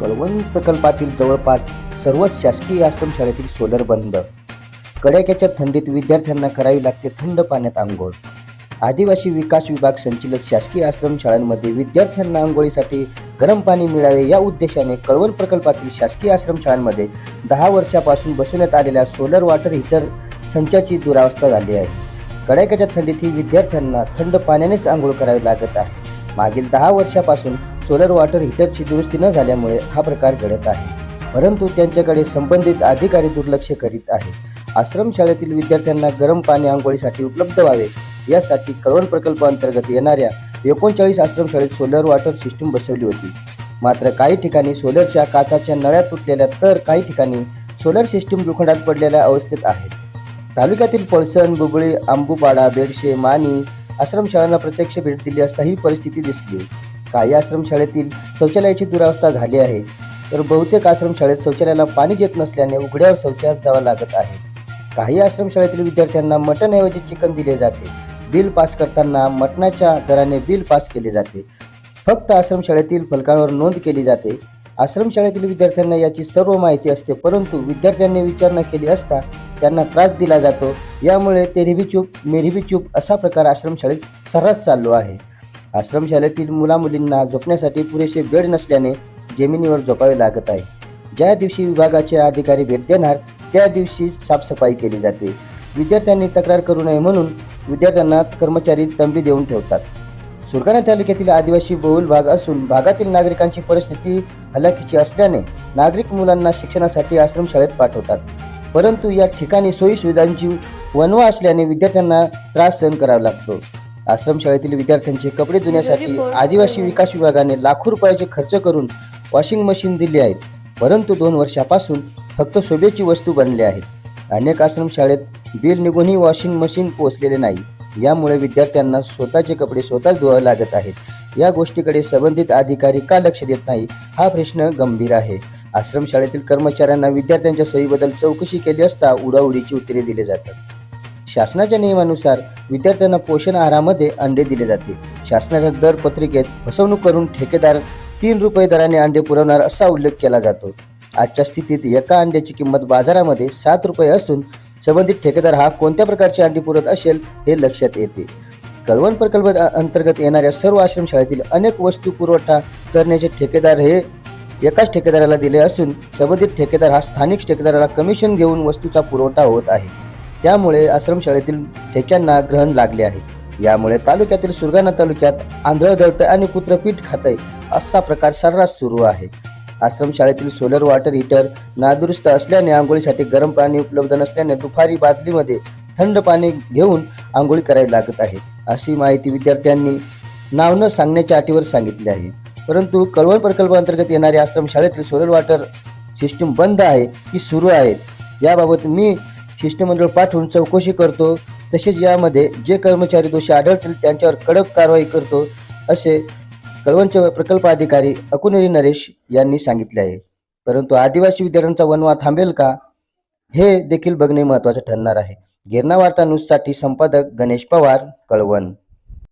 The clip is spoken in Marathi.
कळवण प्रकल्पातील जवळपास सर्वच शासकीय आश्रमशाळेतील सोलर बंद. कडाक्याच्या थंडीत विद्यार्थ्यांना करावी लागते थंड पाण्यात आंघोळ. आदिवासी विकास विभाग संचलित शासकीय आश्रमशाळांमध्ये विद्यार्थ्यांना आंघोळीसाठी गरम पाणी मिळावे या उद्देशाने कळवण प्रकल्पातील शासकीय आश्रमशाळांमध्ये दहा वर्षापासून बसवण्यात आलेल्या सोलर वॉटर हीटर संचाची दुरावस्था झाली आहे. कडाक्याच्या थंडीत ही विद्यार्थ्यांना थंड पाण्यानेच आंघोळ करावी लागत आहे. मागील दहा वर्षापासून सोलर वॉटर हीटरची दुरुस्ती न झाल्यामुळे हा प्रकार घडत आहे. परंतु त्यांच्याकडे संबंधित अधिकारी दुर्लक्ष करीत आहे आश्रमशाळेतील विद्यार्थ्यांना गरम पाणी आंघोळीसाठी उपलब्ध व्हावे यासाठी कळवण प्रकल्पाअंतर्गत येणाऱ्या एकोणचाळीस आश्रमशाळेत सोलर वॉटर सिस्टीम बसवली होती. मात्र काही ठिकाणी सोलरच्या काचाच्या नळ्या तुटलेल्या तर काही ठिकाणी सोलर सिस्टीम दुखंडात पडलेल्या अवस्थेत आहे तालुक्यातील पळसण बुबळी आंबूपाडा बेडशे मानी आश्रमशाळांना प्रत्यक्ष भेट दिली असता ही परिस्थिती दिसली. काही आश्रमशाळेतील शौचालयाची दुरावस्था झाली आहे. तर बहुतेक आश्रमशाळेत शौचालयाला पाणी येत नसल्याने उघड्यावर शौचास जावं लागत आहे. काही आश्रमशाळेतील विद्यार्थ्यांना मटणऐवजी चिकन दिले जाते. बिल पास करताना मटणाच्या दराने बिल पास केले जाते. फक्त आश्रमशाळेतील फलकांवर नोंद केली जाते. आश्रमशाळेतील विद्यार्थ्यांना याची सर्व माहिती असते परंतु विद्यार्थ्यांनी विचारणा केली असता त्यांना त्रास दिला जातो. यामुळे तेरिबी चूप मेरिबी चूप असा प्रकार आश्रमशाळेत सर्रास चाललो आहे. आश्रमशाळेतील मुलामुलींना झोपण्यासाठी पुरेसे बेड नसल्याने जमिनीवर झोपावे लागत आहे. ज्या दिवशी विभागाचे अधिकारी भेट देणार त्या दिवशी साफसफाई केली जाते. विद्यार्थ्यांनी तक्रार करू नये म्हणून विद्यार्थ्यांना कर्मचारी तंबी देऊन ठेवतात. सुरगाणा तालुक्यातील आदिवासी बहुल भाग असून भागातील नागरिकांची परिस्थिती हलाखीची असल्याने नागरिक मुलांना शिक्षणासाठी आश्रमशाळेत पाठवतात. परंतु या ठिकाणी सोयी सुविधांची वनवा असल्याने विद्यार्थ्यांना त्रास सहन करावा लागतो. आश्रमशाळेतील विद्यार्थ्यांचे कपडे धुण्यासाठी आदिवासी विकास विभागाने लाखो रुपयाचे खर्च करून वॉशिंग मशीन दिली आहेत. परंतु दोन वर्षापासून फक्त शोभेची वस्तू बनली आहेत. अनेक आश्रमशाळेत बिल निघूनही वॉशिंग मशीन पोहोचलेले नाही. यामुळे विद्यार्थ्यांना स्वतःचे कपडे स्वतःच धुवावे लागत आहेत. या गोष्टीकडे संबंधित अधिकारी का लक्ष देत नाही हा प्रश्न गंभीर आहे. आश्रमशाळेतील कर्मचाऱ्यांना विद्यार्थ्यांच्या सोयीबद्दल चौकशी केली असता उडाउडीची उत्तरे दिली जातात. शासनाच्या नियमानुसार विद्यार्थ्यांना पोषण आहारामध्ये अंडे दिले जाते. शासनाच्या दर पत्रिकेत फसवणूक करून ठेकेदार तीन रुपये दराने अंडे पुरवणार असा उल्लेख केला जातो. आजच्या स्थितीत एका अंड्याची किंमत बाजारामध्ये सात रुपये असून संबंधित ठेकेदार हा कोणत्या प्रकारचे अंडी पुरवत असेल हे लक्षात येते. कळवण प्रकल्प अंतर्गत येणाऱ्या सर्व आश्रमशाळेतील अनेक वस्तू पुरवठा करण्याचे ठेकेदार हे एकाच ठेकेदाराला दिले असून संबंधित ठेकेदार हा स्थानिक ठेकेदाराला कमिशन घेऊन वस्तूचा पुरवठा होत आहे. त्यामुळे आश्रमशाळेतील ठेक्यांना ग्रहण लागले आहे. यामुळे तालुक्यातील सुरगाणा तालुक्यात आंधळ दळतं आणि कुत्रपीठ खातय असा प्रकार सर्रास सुरू आहे. आश्रमशाळेतील सोलर वॉटर हीटर नादुरुस्त असल्याने आंघोळीसाठी गरम पाणी उपलब्ध नसल्याने दुपारी बादलीमध्ये थंड पाणी घेऊन आंघोळी करायला लागत आहे अशी माहिती विद्यार्थ्यांनी नाव न सांगण्याच्या अटीवर सांगितली आहे. परंतु कळवण प्रकल्पाअंतर्गत येणाऱ्या आश्रमशाळेतील सोलर वॉटर सिस्टीम बंद आहे की सुरू आहे याबाबत मी शिष्टमंडळ पाठवून चौकशी करतो तसेच यामध्ये जे कर्मचारी दोषी आढळतील त्यांच्यावर कडक कारवाई करतो असे कळवणचे प्रकल्प अधिकारी अकुनेरी नरेश यांनी सांगितले आहे. परंतु आदिवासी विद्यार्थ्यांचा वनवा थांबेल का? हे देखील बघणे महत्त्वाचे ठरणार आहे. गिरणा वार्ता न्यूजसाठी संपादक गणेश पवार कळवण.